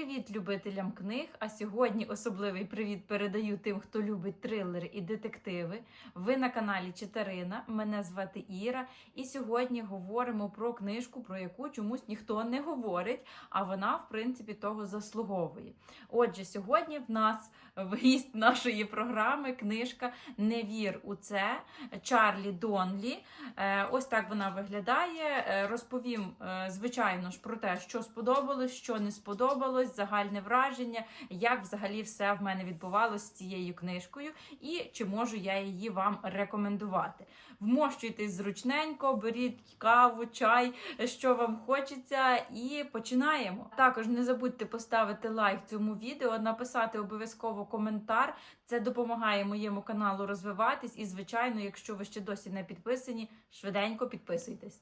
Привіт любителям книг! А сьогодні особливий привіт передаю тим, хто любить трилери і детективи. Ви на каналі Читарина. Мене звати Іра, і сьогодні говоримо про книжку, про яку чомусь ніхто не говорить, а вона, в принципі, того заслуговує. Отже, сьогодні в нас в гість нашої програми книжка Не вір у це Чарлі Донлі. Е, Ось так вона виглядає. Е, Розповім, е, звичайно ж, про те, що сподобалось, що не сподобалось, загальне враження, як взагалі все в мене відбувалося з цією книжкою, і чи можу я її вам рекомендувати. Вмощуйтесь зручненько, беріть каву, чай, що вам хочеться, і починаємо. Також не забудьте поставити лайк цьому відео, написати обов'язково коментар. Це допомагає моєму каналу розвиватись. І, звичайно, якщо ви ще досі не підписані, швиденько підписуйтесь.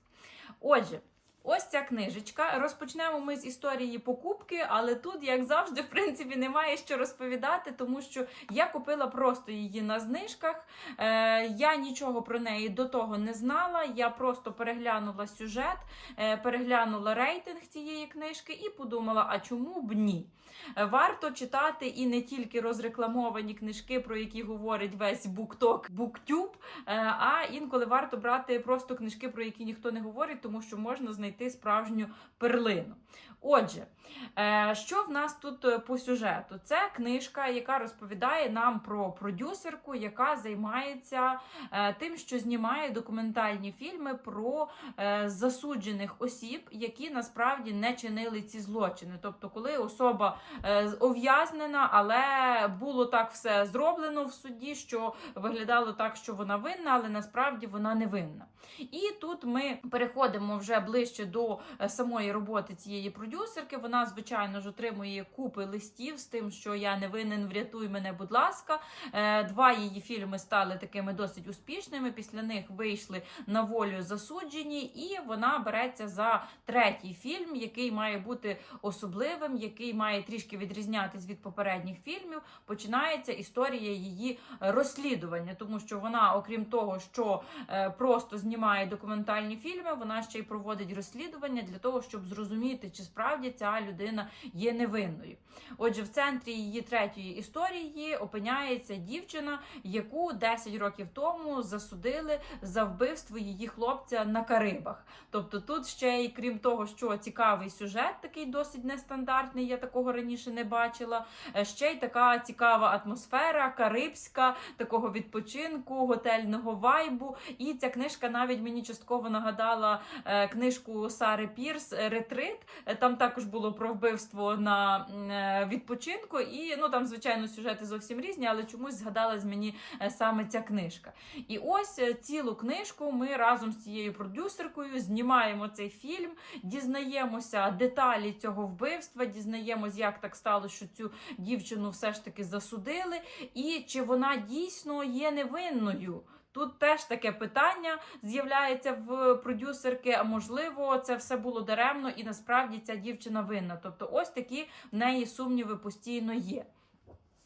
Отже. Ось ця книжечка. Розпочнемо ми з історії покупки, але тут, як завжди, в принципі, немає що розповідати, тому що я купила просто її на знижках. Е, я нічого про неї до того не знала. Я просто переглянула сюжет, е, переглянула рейтинг цієї книжки і подумала, а чому б ні? Е, Варто читати і не тільки розрекламовані книжки, про які говорить весь букток, буктюб, е, а інколи варто брати просто книжки, про які ніхто не говорить, тому що можна знайти справжню перлину. Отже, е, що в нас тут е, по сюжету? Це книжка, яка розповідає нам про продюсерку, яка займається е, тим, що знімає документальні фільми про засуджених осіб, які насправді не чинили ці злочини. Тобто, коли особа ув'язнена, але було так все зроблено в суді, що виглядало так, що вона винна, але насправді вона не винна. І тут ми переходимо вже ближче до е, самої роботи цієї продюсерки. Вона, звичайно ж, отримує купи листів з тим, що я не винен, врятуй мене, будь ласка. Е, Два її фільми стали такими досить успішними. Після них вийшли на волю засуджені, і вона береться за третій фільм, який має бути особливим, який має трішки відрізнятись від попередніх фільмів. Починається історія її розслідування, тому що вона, окрім того, що е, просто знімає документальні фільми, вона ще й проводить розслідування для того, щоб зрозуміти, чи справді ця людина є невинною. Отже, в центрі її третьої історії опиняється дівчина, яку 10 років тому засудили за вбивство її хлопця на Карибах. Тобто, тут ще й крім того, що цікавий сюжет, такий досить нестандартний, я такого раніше не бачила. е, Ще й така цікава атмосфера, карибська, такого відпочинку, готельного вайбу. І ця книжка навіть мені частково нагадала е, Сари Пірс Ретрит. Е, Там також було про вбивство на е, відпочинку, і ну там, звичайно, сюжети зовсім різні, але чомусь згадалась мені е, саме ця книжка. І ось е, цілу книжку ми разом з цією продюсеркою знімаємо цей фільм, дізнаємося деталі цього вбивства, дізнаємось, як так стало, що цю дівчину все ж таки засудили, і чи вона дійсно є невинною. Тут теж таке питання з'являється в продюсерки. А можливо, це все було даремно, і насправді ця дівчина винна. Тобто, ось такі в неї сумніви постійно є.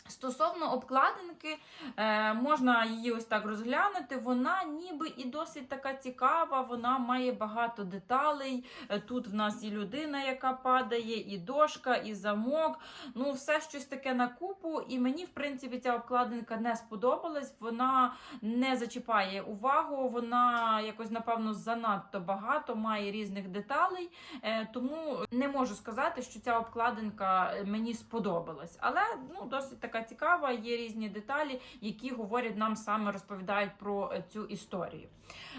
Стосовно обкладинки, е, можна її ось так розглянути. Вона ніби і досить така цікава, вона має багато деталей. Е, Тут в нас і людина, яка падає, і дошка, і замок. Ну, все щось таке на купу. І мені, в принципі, ця обкладинка не сподобалась. Вона не зачіпає увагу, вона якось, напевно, занадто багато має різних деталей. Е, Тому не можу сказати, що ця обкладинка мені сподобалась. Але ну, досить така цікава, є різні деталі, які говорять нам саме розповідають про е, цю історію.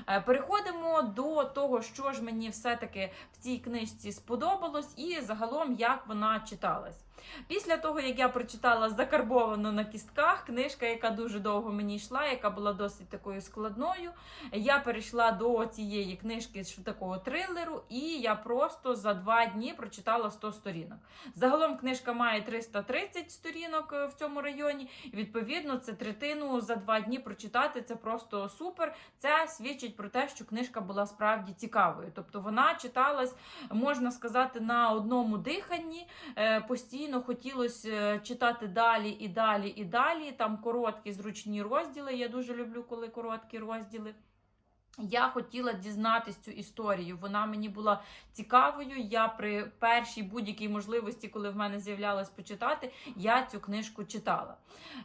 Е, Переходимо до того, що ж мені все-таки в цій книжці сподобалось, і загалом як вона читалась. Після того, як я прочитала закарбовано на кістках, книжка, яка дуже довго мені йшла, яка була досить такою складною, я перейшла до цієї книжки з такого трилеру, і я просто за два дні прочитала 100 сторінок. Загалом книжка має 330 сторінок е, в цьому районі. І відповідно, це третину за два дні прочитати. Це просто супер. Це свідчить про те, що книжка була справді цікавою. Тобто вона читалась, можна сказати, на одному диханні. Е, Постійно хотілося е, читати далі і далі і далі. Там короткі зручні розділи. Я дуже люблю, коли короткі розділи. Я хотіла дізнатись цю історію. Вона мені була цікавою. Я при першій будь-якій можливості, коли в мене з'являлось почитати, я цю книжку читала.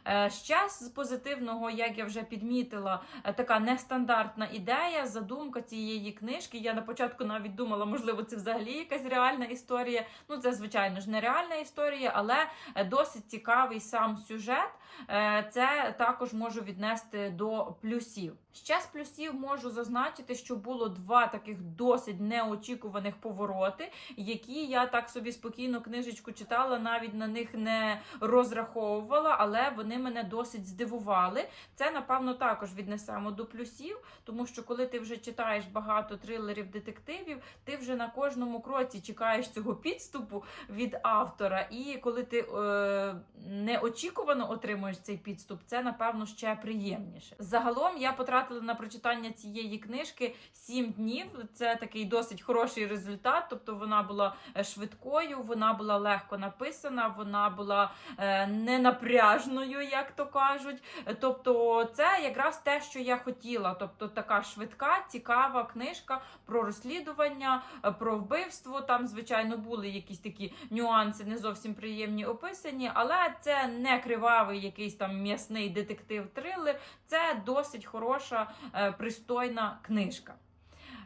Е, Ще з позитивного, як я вже підмітила, е, така нестандартна ідея, задумка цієї книжки. Я на початку навіть думала, можливо, це взагалі якась реальна історія. Ну, це, звичайно ж, не реальна історія, але е, досить цікавий сам сюжет. Е, Це також можу віднести до плюсів. Ще з плюсів можу зазначити, що було два таких досить неочікуваних повороти, які я так собі спокійно книжечку читала, навіть на них не розраховувала, але вони мене досить здивували. Це, напевно, також віднесемо до плюсів, тому що коли ти вже читаєш багато трилерів, детективів, ти вже на кожному кроці чекаєш цього підступу від автора. І коли ти е, неочікувано отримуєш цей підступ, це напевно ще приємніше. Загалом я потратила на прочитання цієї книжки 7 днів. Це такий досить хороший результат. Тобто вона була е, швидкою, вона була легко написана, вона була е, ненапряжною, як то кажуть. Тобто, це якраз те, що я хотіла. Тобто, така швидка, цікава книжка про розслідування, е, про вбивство. Там, звичайно, були якісь такі нюанси, не зовсім приємні описані, але це не кривавий якийсь там м'ясний детектив-трилер. Це досить хороша, е, пристойна книжка.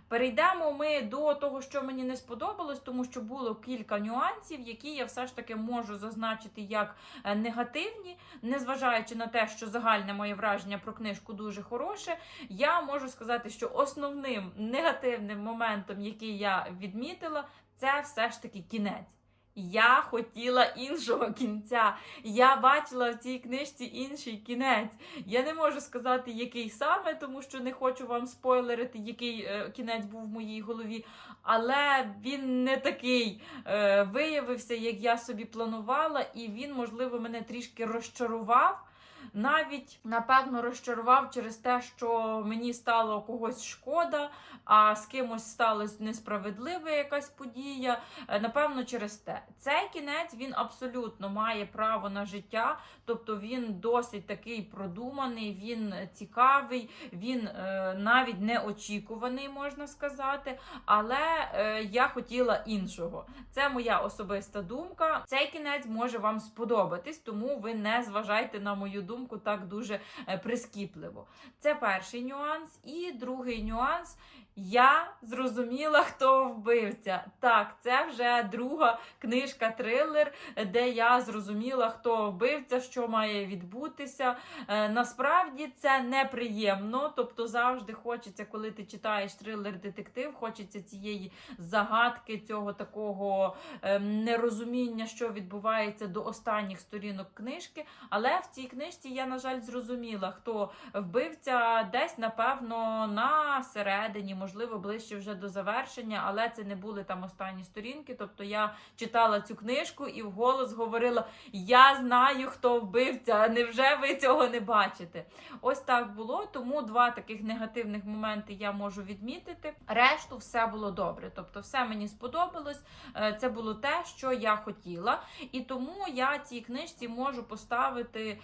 Перейдемо ми до того, що мені не сподобалось, тому що було кілька нюансів, які я все ж таки можу зазначити як е, негативні, незважаючи на те, що загальне моє враження про книжку дуже хороше. Я можу сказати, що основним негативним моментом, який я відмітила, це все ж таки кінець. Я хотіла іншого кінця. Я бачила в цій книжці інший кінець. Я не можу сказати, який саме, тому що не хочу вам спойлерити, який е, кінець був в моїй голові. Але він не такий е, виявився, як я собі планувала, і він, можливо, мене трішки розчарував. Навіть напевно розчарував через те, що мені стало когось шкода, а з кимось сталася несправедлива якась подія. Е, Напевно, через те. Цей кінець він абсолютно має право на життя, тобто він досить такий продуманий, він цікавий, він е, навіть неочікуваний, можна сказати. Але е, я хотіла іншого. Це моя особиста думка. Цей кінець може вам сподобатись, тому ви не зважайте на мою думку так дуже е, прискіпливо. Це перший нюанс. І другий нюанс. Я зрозуміла, хто вбивця. Так, це вже друга книжка трилер, де я зрозуміла, хто вбивця, що має відбутися. Е, насправді це неприємно. Тобто завжди хочеться, коли ти читаєш трилер-детектив, хочеться цієї загадки, цього такого е, нерозуміння, що відбувається до останніх сторінок книжки. Але в цій книжці я, на жаль, зрозуміла, хто вбивця десь, напевно, на середині, можливо, ближче вже до завершення, але це не були там останні сторінки. Тобто я читала цю книжку і вголос говорила: Я знаю, хто вбивця. Невже ви цього не бачите? Ось так було. Тому два таких негативних моменти я можу відмітити. Решту все було добре. Тобто, все мені сподобалось. Е, Це було те, що я хотіла. І тому я цій книжці можу поставити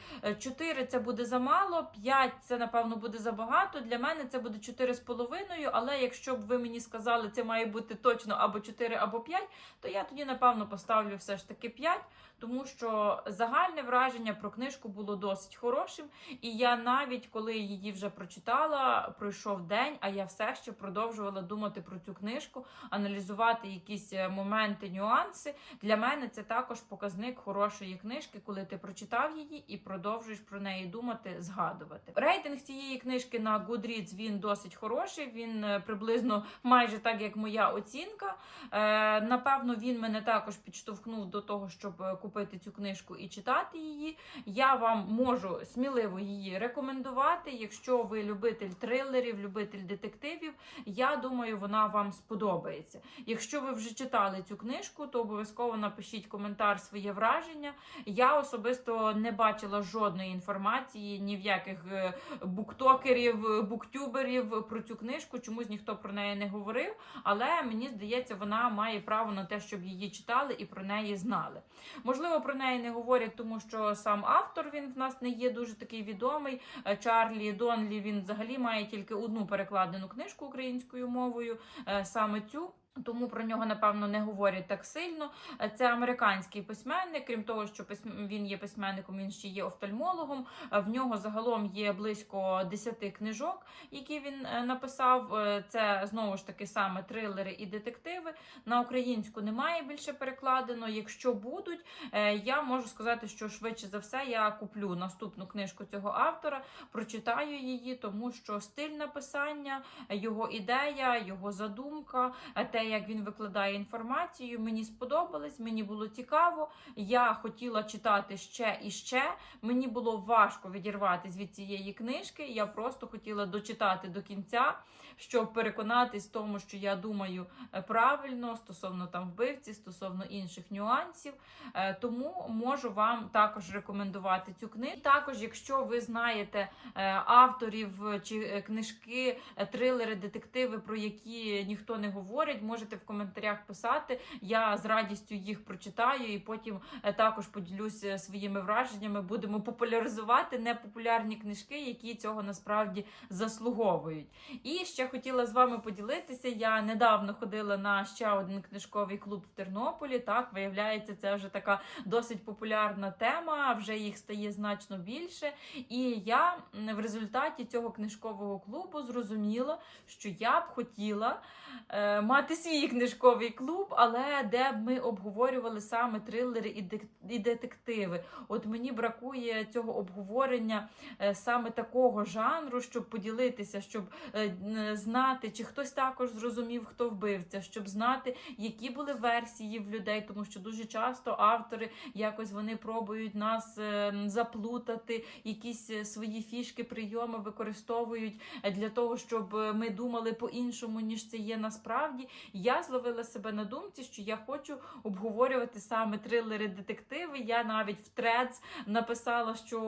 4 це буде замало, 5 це, напевно, буде забагато. Для мене це буде 4,5, але якщо б ви мені сказали, це має бути точно або 4, або 5, то я тоді, напевно, поставлю все ж таки 5, тому що загальне враження про книжку було досить хорошим. І я навіть коли її вже прочитала, пройшов день, а я все ще продовжувала думати про цю книжку, аналізувати якісь е, моменти, нюанси. Для мене це також показник хорошої книжки, коли ти прочитав її і продовжуєш про неї думати, згадувати. Рейтинг цієї книжки на Goodreads, він досить хороший. Він е, приблизно майже так, як моя оцінка. Е, напевно, він мене також підштовхнув до того, щоб е, купити цю книжку і читати її. Я вам можу сміливо її рекомендувати. Якщо ви любитель трилерів, любитель детективів, я думаю, вона вам сподобається. Якщо ви вже читали цю книжку, то обов'язково напишіть коментар своє враження. Я особисто не бачила жодної інформації, ні в яких е, буктокерів, е, буктюберів про цю книжку. Чомусь ніхто про неї не говорив. Але мені здається, вона має право на те, щоб її читали і про неї знали. Можливо, про неї не говорять, тому що сам автор він в нас не є дуже такий відомий. Е, Чарлі Донлі він взагалі має тільки одну перекладену книжку українською мовою, е, саме цю. Тому про нього напевно не говорять так сильно. Це американський письменник. Крім того, що він є письменником, він ще є офтальмологом. В нього загалом є близько 10 книжок, які він е, написав. Е, Це знову ж таки саме трилери і детективи. На українську немає більше перекладено. Якщо будуть, е, я можу сказати, що швидше за все я куплю наступну книжку цього автора, прочитаю її, тому що стиль написання, його ідея, його задумка, те, як він викладає інформацію, мені сподобалось, мені було цікаво. Я хотіла читати ще і ще. Мені було важко відірватися від цієї книжки. Я просто хотіла дочитати до кінця, щоб переконатись в тому, що я думаю е, правильно стосовно там вбивці, стосовно інших нюансів. Е, Тому можу вам також рекомендувати цю книгу. І Також, якщо ви знаєте е, авторів чи книжки, трилери, детективи, про які ніхто не говорить, можете в коментарях писати. Я з радістю їх прочитаю і потім е, також поділюся своїми враженнями. Будемо популяризувати непопулярні книжки, які цього насправді заслуговують. І ще хотіла з вами поділитися. Я недавно ходила на ще один книжковий клуб в Тернополі. Так, виявляється, це вже така досить популярна тема, вже їх стає значно більше. І я в результаті цього книжкового клубу зрозуміла, що я б хотіла е, мати свій книжковий клуб, але де б ми обговорювали саме трилери і, детективи. От мені бракує цього обговорення е, саме такого жанру, щоб поділитися, щоб е, знати, чи хтось також зрозумів, хто вбивця, щоб знати, які були версії в людей, тому що дуже часто автори якось вони пробують нас е, заплутати, якісь свої фішки, прийоми використовують для того, щоб ми думали по-іншому, ніж це є насправді. Я зловила себе на думці, що я хочу обговорювати саме трилери детективи. Я навіть в трец написала, що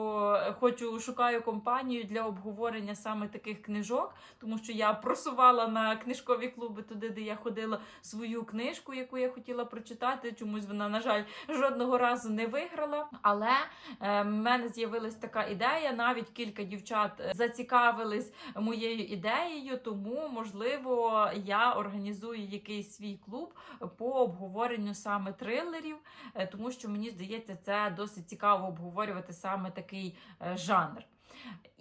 е, хочу шукаю компанію для обговорення саме таких книжок, тому що я просувала на книжкові клуби туди, де я ходила свою книжку, яку я хотіла прочитати. Чомусь вона, на жаль, жодного разу не виграла. Але е, в мене з'явилась така ідея. Навіть кілька дівчат е, зацікавились моєю ідеєю, тому можливо я організую якийсь свій клуб по обговоренню саме трилерів, е, тому що мені здається, це досить цікаво обговорювати саме такий е, жанр.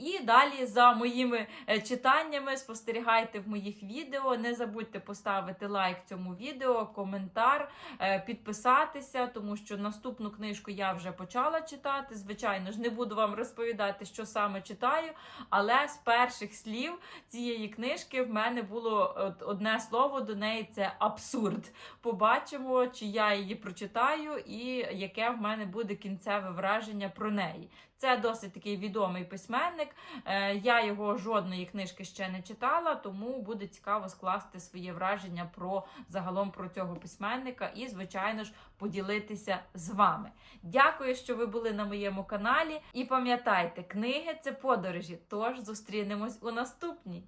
І далі за моїми е, читаннями спостерігайте в моїх відео. Не забудьте поставити лайк цьому відео, коментар, е, підписатися, тому що наступну книжку я вже почала читати. Звичайно ж, не буду вам розповідати, що саме читаю, але з перших слів цієї книжки в мене було одне слово до неї це абсурд. Побачимо, чи я її прочитаю, і яке в мене буде кінцеве враження про неї. Це досить такий відомий письменник. Е, Я його жодної книжки ще не читала, тому буде цікаво скласти своє враження про загалом про цього письменника і, звичайно ж, поділитися з вами. Дякую, що ви були на моєму каналі. І пам'ятайте, книги це подорожі. Тож зустрінемось у наступній.